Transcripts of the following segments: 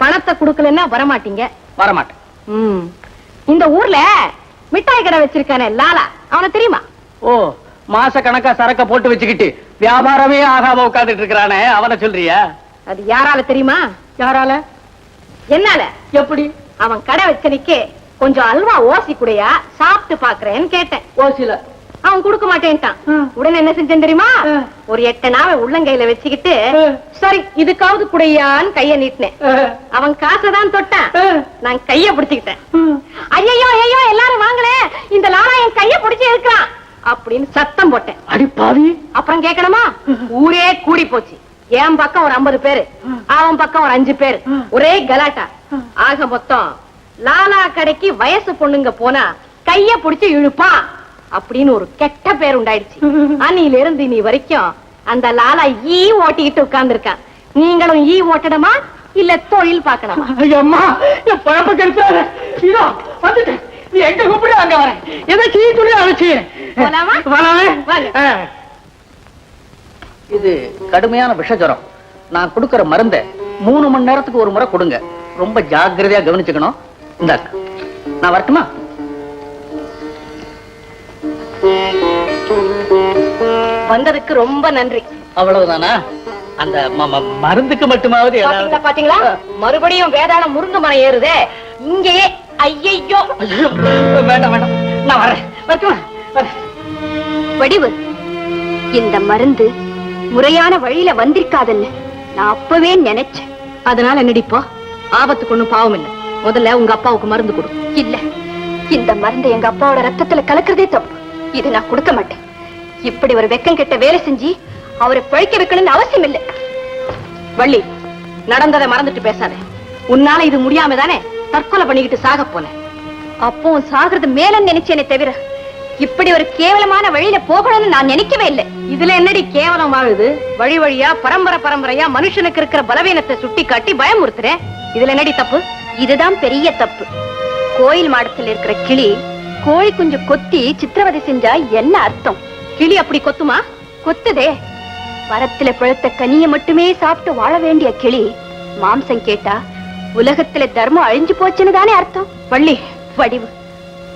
பணத்தை குடுக்கலன்னா வரமாட்டீங்க. வரமாட்டேன். இந்த ஊர்ல மிட்டாய் கடை வச்சிருக்கானே லாலா. அவன தெரியுமா? ஓ மாச கணக்கா சரக்க போட்டு வச்சுக்கிட்டு வியாபாரமே ஆகாம உட்கார்ந்துட்டு இருக்கிறானே அவனை சொல்றியா? அது யாரால தெரியுமா? யாரால? என்னால? எப்படி? அவன் கடை வச்சனிக்கு கொஞ்சம் அல்வா ஓசி குடையா சாப்பிட்டு பாக்குறேன்னு கேட்டேன். ஓசில. அவன் கொடுக்க மாட்டேன்ட்டான். உடனே என்ன செஞ்சேன் தெரியுமா. ஒரு எட்டு நாவை உள்ளங்கையில வச்சுக்கிட்டு. சரி இதுக்காவது குடையான்னு கைய நீட்டினேன். அவன் காசை தான் தொட்டான் நான் கைய பிடிச்சுக்கிட்டேன். ஐயோ ஐயோ எல்லாரும் வாங்களே. இந்த லாலா என் கைய பிடிச்சு இருக்கிறான் அப்படின்னு சத்தம் போட்டேன். அடி பாவி அப்புறம் கேட்கணுமா? ஊரே கூடி போச்சு. என் பக்கம் ஒரு ஐம்பது பேரு அவன் பக்கம் ஒரு அஞ்சு பேரு. ஒரே கலாட்டா. ஆக மொத்தம் லாலா கடைக்கு வயசு பொண்ணுங்க போனா கைய புடிச்சு இழுப்பான். அப்படின்னு ஒரு கெட்ட பேர் உண்டாயிடுச்சு அன்னில இருந்து நீ வரைக்கும் அந்த லாலா ஈ ஓட்டிக்கிட்டு உட்கார்ந்திருக்கான் நீங்களும் ஈ ஓட்டணுமா? இல்ல தொழில் பார்க்கணுமா? அம்மா என் பழப்ப கெடுத்தாரு இதோ வந்துட்டேன் நீ எங்க கூப்பிடு அங்க வரேன் எதை சீ துணி அழைச்சி போலாமா? வரவே வாங்க. இது கடுமையான விஷஜரம். நான் கொடுக்கிற மருந்தை மூணு மணி நேரத்துக்கு ஒரு முறை கொடுங்க. ரொம்ப ஜாக்கிரதையா கவனிச்சுக்கணும். இந்தாக்க நான் வரட்டுமா? வந்ததுக்கு ரொம்ப நன்றி. அவ்வளவுதானா? அந்த மருந்துக்கு மட்டுமாவது பாத்தீங்களா மறுபடியும் வேதாளம் முருங்க மரம் ஏறுதே. இங்கேயே ஐயையோ. ஐயோ, வேண்டாம் வேண்டாம். நான் வரேன். வடிவு இந்த மருந்து முறையான வழியில வந்திருக்காதுன்னு நான் அப்பவே நினைச்சேன். அதனால என்னடிப்போ ஆபத்துக்கு ஒண்ணும் பாவம் இல்ல. முதல்ல உங்க அப்பாவுக்கு மருந்து கொடு. இல்ல இந்த மருந்து எங்க அப்பாவோட ரத்தத்துல கலக்குறதே தப்பு. இது நான் கொடுக்க மாட்டேன். இப்படி ஒரு வெக்கம் கெட்ட வேலை செஞ்சு அவரை பழிக்க வைக்கணும்னு அவசியம் இல்லை வள்ளி நடந்ததை மறந்துட்டு பேசாத. உன்னால இது முடியாம தானே தற்கொலை பண்ணிக்கிட்டு சாக போனேன் அப்போ சாகிறது மேல நினைச்சேனே தவிர இப்படி ஒரு கேவலமான வழியில போகணும்னு நான் நினைக்கவே இல்லை. இதுல என்னடி கேவலம் வாழுது? வழி வழியா பரம்பரை பரம்பரையா மனுஷனுக்கு இருக்கிற பலவீனத்தை சுட்டி காட்டி பயமுறுத்துற இதுல என்னடி தப்பு? இதுதான் பெரிய தப்பு. கோயில் மாடத்தில் இருக்கிற கிளி கோழி குஞ்சு கொத்தி சித்திரவதை செஞ்சா என்ன அர்த்தம்? கிளி அப்படி கொத்துமா? கொத்துதே. மரத்துல பழுத்த கனிய மட்டுமே சாப்பிட்டு வாழ வேண்டிய கிளி மாம்சம் கேட்டா உலகத்துல தர்மம் அழிஞ்சு போச்சுன்னு தானே அர்த்தம்? வள்ளி வடிவு.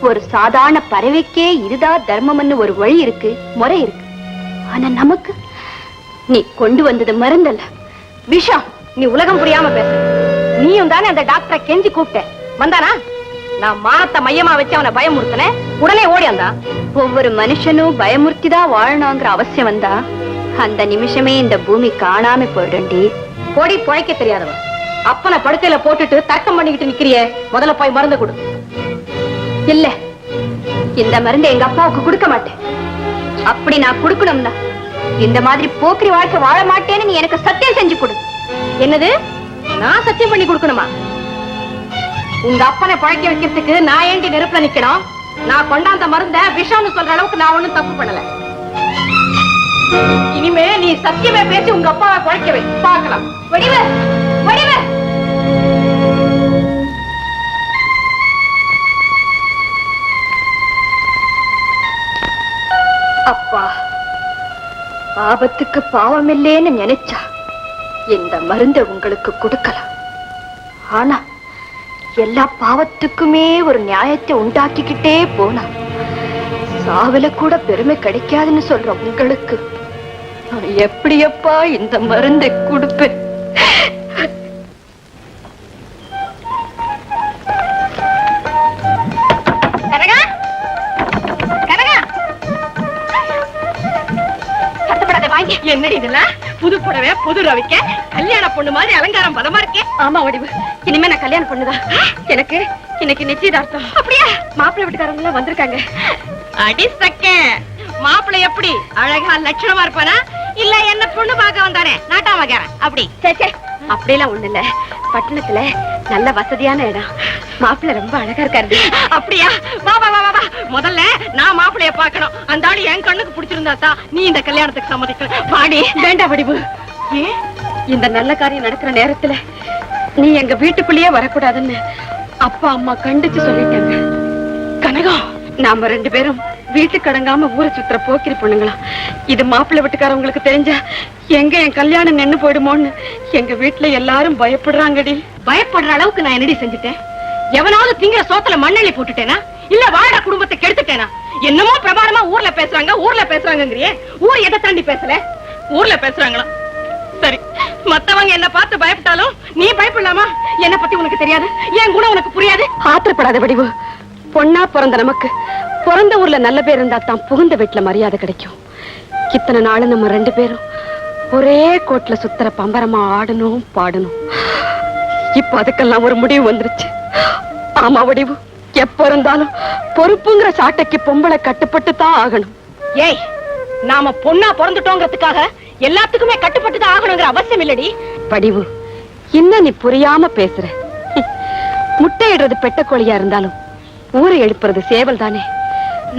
ஒரு சாதாரண பறவைக்கே இதுதான் தர்மம்னு ஒரு வழி இருக்கு முறை இருக்கு. ஆனா நமக்கு? நீ கொண்டு வந்தது மருந்தல்ல. விஷம். நீ உலகம் புரியாம பேச நீயும் தானே அந்த டாக்டரை கெஞ்சி கூப்பிட்ட. வந்தானா? நான் மானத்தை மையமா வச்சு அவனை பயமுறுத்தினேன். உடனே ஓடியாந்தான் ஒவ்வொரு மனுஷனும் பயமுறுத்திதான் வாழணுங்கிற அவசியம் வந்தா. அந்த நிமிஷமே இந்த பூமி காணாம போயிடும்டி. பொடி பொழைக்க தெரியாதவன். அப்பனை படுக்கையில போட்டுட்டு தக்கம் பண்ணிக்கிட்டு நிக்கிறியே. முதல்ல போய் மருந்து கொடு. இல்ல. இந்த மருந்து எங்க அப்பாவுக்கு கொடுக்க மாட்டேன். அப்படி நான் கொடுக்கணும்னா இந்த மாதிரி போக்கிரி வாழ்க்கை வாழ மாட்டேன்னு நீ எனக்கு சத்தியம் செஞ்சு கொடு. என்னது? நான் சத்தியம் பண்ணி கொடுக்கணுமா? உங்க அப்பனை பழைக்க வைக்கிறதுக்கு நான் ஏண்டி நெருப்புல நிக்கணும்? நான் கொண்டாந்த மருந்த விஷம்னு சொல்ற அளவுக்கு நான் ஒண்ணும் தப்பு பண்ணல. இனிமே நீ சத்தியமே பேசி உங்க அப்பாவை பழைக்க வை. பார்க்கலாம். வடிவு வடிவு! அப்பா ஆபத்துக்கு பாவமில்லேன்னு நினைச்சா இந்த மருந்தை உங்களுக்கு கொடுக்கலாம். ஆனா எல்லா பாவத்துக்குமே ஒரு நியாயத்தை உண்டாக்கிக்கிட்டே போனா. சாவில கூட பெருமை கிடைக்காதுன்னு சொல்ற உங்களுக்கு. நான் எப்படியப்பா இந்த மருந்தை கொடுப்பேன்? என்னடி இதெல்லாம்? புது புடவை புது ரவிக்க கல்யாண பொண்ணு மாதிரி அலங்காரம் பலமா இருக்கே. ஆமா வடிவு. இனிமே நான் கல்யாணம் பண்ணுதான். எனக்கு இன்னைக்கு நிச்சயதார்த்தம். அப்படியா? மாப்பிள்ளை வீட்டுக்காரங்க எல்லாம் வந்திருக்காங்க. அடி சக்க. மாப்பிள்ளை எப்படி? அழகா லட்சணமா இருப்பானா? இல்ல என்ன பொண்ணு பார்க்க வந்தானே? நாட்டாமக்காரன் அப்படி. சே சே. அப்படியெல்லாம் ஒண்ணு இல்ல. பட்டணத்துல நல்ல வசதியான இடம். மாப்பிள்ளை ரொம்ப அழகா இருக்காரு. அப்படியா? வா வா, வா. முதல்ல நான் மாப்பிளைய பார்க்கணும். அந்த ஆளு என் கண்ணுக்கு பிடிச்சிருந்தா தான் நீ இந்த கல்யாணத்துக்கு சம்மதிக்கணும். வாடி. வேண்டாம் வடிவு. ஏன்? இந்த நல்ல காரியம் நடக்கிற நேரத்துல நீ எங்க வீட்டுக்குள்ளேயே வரக்கூடாதுன்னு அப்பா அம்மா கண்டிச்சு சொல்லிட்டாங்க. கனகம் நாம ரெண்டு பேரும் வீட்டுக்கு அடங்காம ஊரை சுத்துற போக்கிரி பொண்ணுங்களா? இது மாப்பிள்ளை வீட்டுக்காரவங்களுக்கு தெரிஞ்சா எங்க என் கல்யாணம் நின்னு போயிடுமோன்னு எங்க வீட்டுல எல்லாரும் பயப்படுறாங்கடி. பயப்படுற அளவுக்கு நான் என்னடி செஞ்சுட்டேன்? எவனாவது திங்கிற சோத்துல மண்ணெண்ணி போட்டுட்டேனா? இல்ல வாழ குடும்பத்தை கெடுத்துட்டேனா? என்னமோ பிரமாணமா ஊர்ல பேசுறாங்க ஊர்ல பேசுறாங்கங்கறியே. ஊர் எதை தாண்டி பேசல? ஊர்ல பேசுறாங்களா? சரி மத்தவங்க என்ன பார்த்து பயப்பட்டாலும் நீ பயப்படலாமா? என்ன பத்தி உனக்கு தெரியாது என் குணம் உனக்கு புரியாது. ஆத்திரப்படாத வடிவு. பொண்ணா பிறந்த நமக்கு பிறந்த ஊர்ல நல்ல பேர் இருந்தா தான் புகுந்த வீட்டுல மரியாதை கிடைக்கும். இத்தனை நாள் நம்ம ரெண்டு பேரும் ஒரே கோட்ல சுத்துற பம்பரமா ஆடணும் பாடணும். இப்ப அதுக்கெல்லாம் ஒரு முடிவு வந்துருச்சு. ஆமா வடிவு. எப்ப இருந்தாலும் பொறுப்புங்கிற சாட்டைக்கு பொம்பளை கட்டுப்பட்டு தான் ஆகணும். ஏய் நாம பொண்ணா பிறந்துட்டோங்கிறதுக்காக எல்லாத்துக்குமே கட்டுப்பட்டு தான் ஆகணுங்கிற அவசியம் இல்லடி. படிவு இன்னும் நீ புரியாம பேசுற. முட்டையிடுறது பெட்ட கோழியா இருந்தாலும் ஊரை எழுப்புறது சேவல் தானே.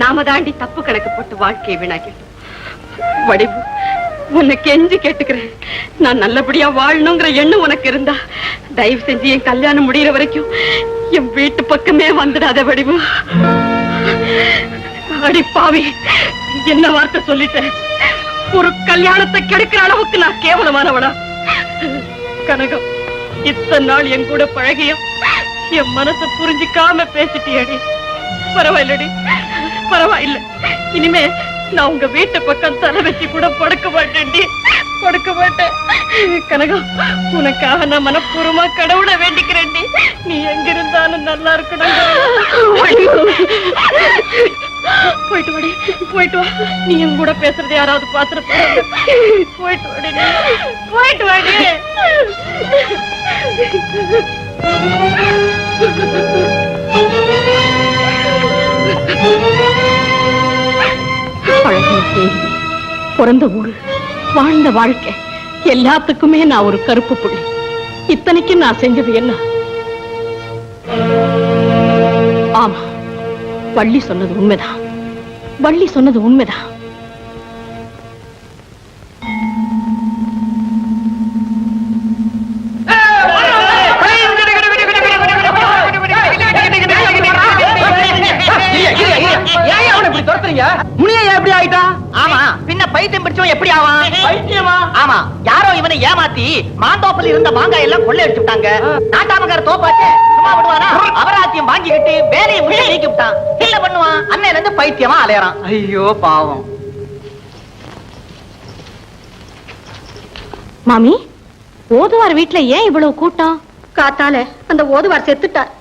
நாம தாண்டி தப்பு கணக்கு போட்டு வாழ்க்கையை வீணாக்கிட்டோம் வடிவு உன்னை கெஞ்சி கேட்டுக்கிறேன். நான் நல்லபடியா வாழணுங்கிற எண்ணம் உனக்கு இருந்தா தயவு செஞ்சு என் கல்யாணம் முடியிற வரைக்கும் என் வீட்டு பக்கமே வந்துடாத வடிவு. அடி பாவி என்ன வார்த்தை சொல்லிட்டேன்? ஒரு கல்யாணத்தை கெடுக்கிற அளவுக்கு நான் கேவலமானவனா? கனகம் இத்தனை நாள் என் கூட பழகியும் என் மனசை புரிஞ்சுக்காம பேசிட்டியடி. பரவாயில்லடி பரவாயில்ல. இனிமே நான் உங்க வீட்டு பக்கம் தலை வச்சு கூட படுக்க மாட்டேன்டி. படுக்க மாட்டேன் கனகம் உனக்காக நான் மனப்பூர்வமா கடவுளை வேண்டிக்கிறேன் நீ. எங்கிருந்தாலும் நல்லா இருக்கணும். போயிட்டு வாடி. போயிட்டு வா. நீ என் கூட பேசுறது யாராவது பாத்துட்டு போயிட்டு வாடி போயிட்டு வாடி. பழகின பிறந்த ஊரு. வாழ்ந்த வாழ்க்கை. எல்லாத்துக்குமே நான் ஒரு கருப்பு புள்ளி. இத்தனைக்கும் நான் செஞ்சது என்ன? ஆமா வள்ளி சொன்னது உண்மைதான். வள்ளி சொன்னது உண்மைதான். ஆமா யாரோ இவனை ஏமாத்தி மாந்தோப்பில் இருந்த மாங்காய் எல்லாம் கொள்ளை அடிச்சுட்டாங்க நாட்டாமக்கார தோப்பாச்சு சும்மா விடுவானா? அபராத்தியம் வாங்கிக்கிட்டு வேலையை முடிய நீக்கி விட்டான். இல்ல பண்ணுவான்? அன்னையில இருந்து பைத்தியமா அலையறான். ஐயோ பாவம். மாமி ஓதுவார் வீட்ல ஏன் இவ்வளவு கூட்டம்? காத்தால அந்த ஓதுவார் செத்துட்டார்.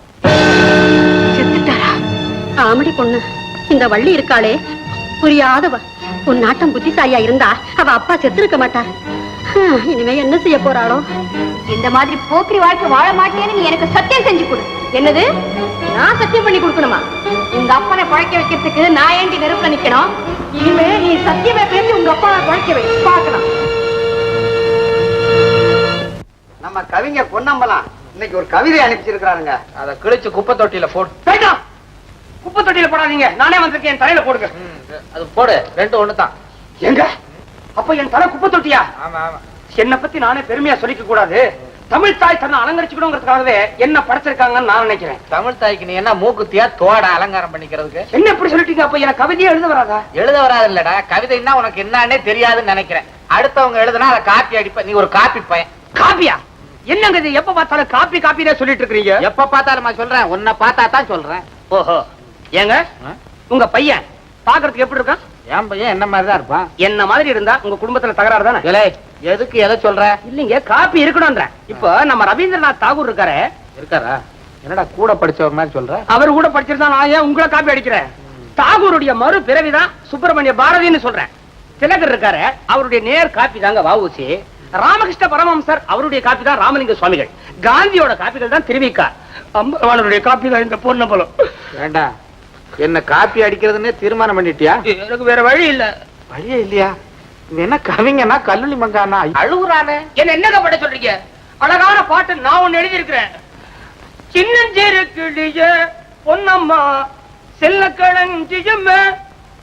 செத்துட்டாரா? ஆமடி பொண்ணு இந்த வள்ளி இருக்காளே புரியாதவ. உன் நாட்டம் புத்திசாலியா இருந்தா அவ அப்பா செத்திருக்க மாட்டார் ஹம், இனிமே என்ன செய்ய போறாளோ? இந்த மாதிரி போக்கிரி வாழ்க்கை வாழ மாட்டேன்னு நீ எனக்கு சத்தியம் செஞ்சு கொடு. என்னது? நான் சத்தியம் பண்ணி கொடுக்கணுமா? உங்க அப்பனை பழைக்க வைக்கிறதுக்கு நான் ஏண்டி நெருப்புல நிக்கணும்? இனிமே நீ சத்தியமே பேசி உங்க அப்பாவை பழைக்க வை. பார்க்கலாம். நம்ம கவிஞர் பொன்னம்பலம் இன்னைக்கு ஒரு கவிதை அனுப்பிச்சிருக்காருங்க அத கிழிச்சு குப்பை தொட்டியில போட்டு! குப்பை தொட்டியில போடாதீங்க. நானே வந்திருக்கேன். என் தலையில போடுங்க. அது போடு ரெண்டு ஒண்ணுதான். எங்க அப்ப என் தலை குப்பை தொட்டியா? ஆமா ஆமா. என்னை பத்தி நானே பெருமையா சொல்லிக்க கூடாது. தமிழ் தாய் தன்னை அலங்கரிச்சுக்கணுங்கிறதுக்காகவே என்ன படைச்சிருக்காங்கன்னு நான் நினைக்கிறேன். தமிழ் தாய்க்கு நீ என்ன மூக்குத்தியா தோட அலங்காரம் பண்ணிக்கிறதுக்கு? என்ன இப்படி சொல்லிட்டீங்க? அப்ப எனக்கு கவிதையே எழுத வராதா? எழுத வராது இல்லடா கவிதைன்னா உனக்கு என்னன்னே தெரியாதுன்னு நினைக்கிறேன். அடுத்தவங்க எழுதுனா அதை காப்பி அடிப்ப நீ ஒரு காப்பி பையன். காப்பியா? என்னங்க இது? எப்ப பார்த்தாலும் காப்பி காப்பினே சொல்லிட்டு இருக்கீங்க எப்ப பார்த்தாலும் சொல்றேன். உன்னை பார்த்தா தான் சொல்றேன். ஓஹோ. ஏங்க? உங்க பையன்? பாக்குறதுக்கு எப்படி இருக்கான் என் பையன் என்ன மாதிரி தான் இருப்பான்? என்ன மாதிரி இருந்தா உங்க குடும்பத்துல தகராறு தானே? எதுக்கு எதை சொல்ற? இல்லைங்க காப்பி இருக்கணும்ன்ற. இப்போ நம்ம ரவீந்திரநாத் தாகூர் இருக்காரு. இருக்காரா? என்னடா கூட படிச்சவர் மாதிரி சொல்ற? அவர் கூட படிச்சிருந்தா நான் ஏன் உங்களை காப்பி அடிக்கிறேன்? தாகூருடைய மறு பிறவிதான் சுப்பிரமணிய பாரதின்னு சொல்றேன். திலகர் இருக்காரு அவருடைய நேர் காப்பி தாங்க வஉசி ராமகிருஷ்ண பரமஹம்சர் அவருடைய காப்பி தான் ராமலிங்க சுவாமிகள். காந்தியோட காப்பிகள் தான் திருவிக்கா. அம்பரவாணருடைய காப்பி தான் இந்த பொன்னம்பலம் வேண்டா என்ன காப்பி அடிக்கிறதுன்னே தீர்மானம் பண்ணிட்டியா? எனக்கு வேற வழி இல்ல. வழியே இல்லையா? என்ன கவிஞனா கல்லூரி மங்கானா? அழுகுறானே. என்ன என்னங்க பட சொல்றீங்க? அழகான பாட்டு நான் ஒண்ணு எழுதியிருக்கிறேன். சின்னஞ்சிறு கிளிய பொன்னம்மா செல்ல களஞ்சியம்மே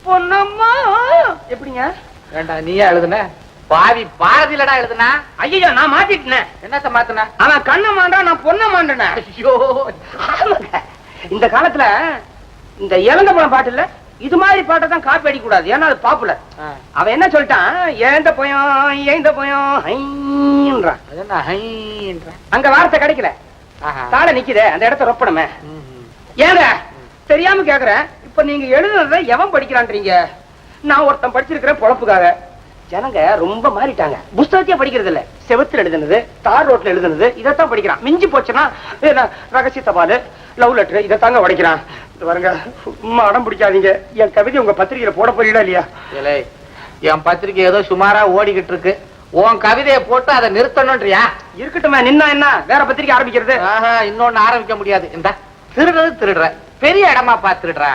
பொன்னம்மா. எப்படிங்க? வேண்டா நீயே எழுதுன? பாவி பாரதியிலடா எழுதுனா? ஐயோ நான் மாத்திட்டேன். என்னத்த மாத்துன? அவன் கண்ண மாண்டா நான் பொண்ண மாண்டேன். ஐயோ. இந்த காலத்துல இந்த இளந்த பழம் பாட்டு இல்ல இது மாதிரி பாட்டை தான் காப்பி அடிக்க கூடாது ஏன்னா அது பாப்புலர் அவன் என்ன சொல்லிட்டான்? ஏந்த பயம் ஏந்த பயம் ஹைன்றான் அங்க வார்த்தை கிடைக்கல. தாழ நிக்குதே அந்த இடத்த ரொப்பணுமே. ஏங்க தெரியாம கேக்குறேன் இப்ப நீங்க எழுதுனத எவன் படிக்கிறான்றீங்க? நான் ஒருத்தன் படிச்சிருக்கிறேன் பொழப்புக்காக. ஜனங்க ரொம்ப மாறிட்டாங்க. புஸ்தகத்தையே படிக்கிறது இல்ல செவத்துல எழுதுனது தார் ரோட்ல எழுதுனது இதைத்தான் படிக்கிறான். மிஞ்சி போச்சுன்னா ரகசிய தபாலு லவ் லெட்டர் இதைத்தாங்க உடைக்கிறான். இது பாருங்க சும்மா அடம் பிடிக்காதீங்க. என் கவிதை உங்க பத்திரிகையில போட போறீங்களா இல்லையா? ஏலே, என் பத்திரிக்கை ஏதோ சுமாரா ஓடிக்கிட்டு இருக்கு. உன் கவிதையை போட்டு அதை நிறுத்தணும்ன்றியா? இருக்கட்டுமே நின்னா என்ன? வேற பத்திரிக்கை ஆரம்பிக்கிறது. இன்னொன்னு ஆரம்பிக்க முடியாது. இந்த திருடுறது திருடுற. பெரிய இடமா பார்த்துடுறா.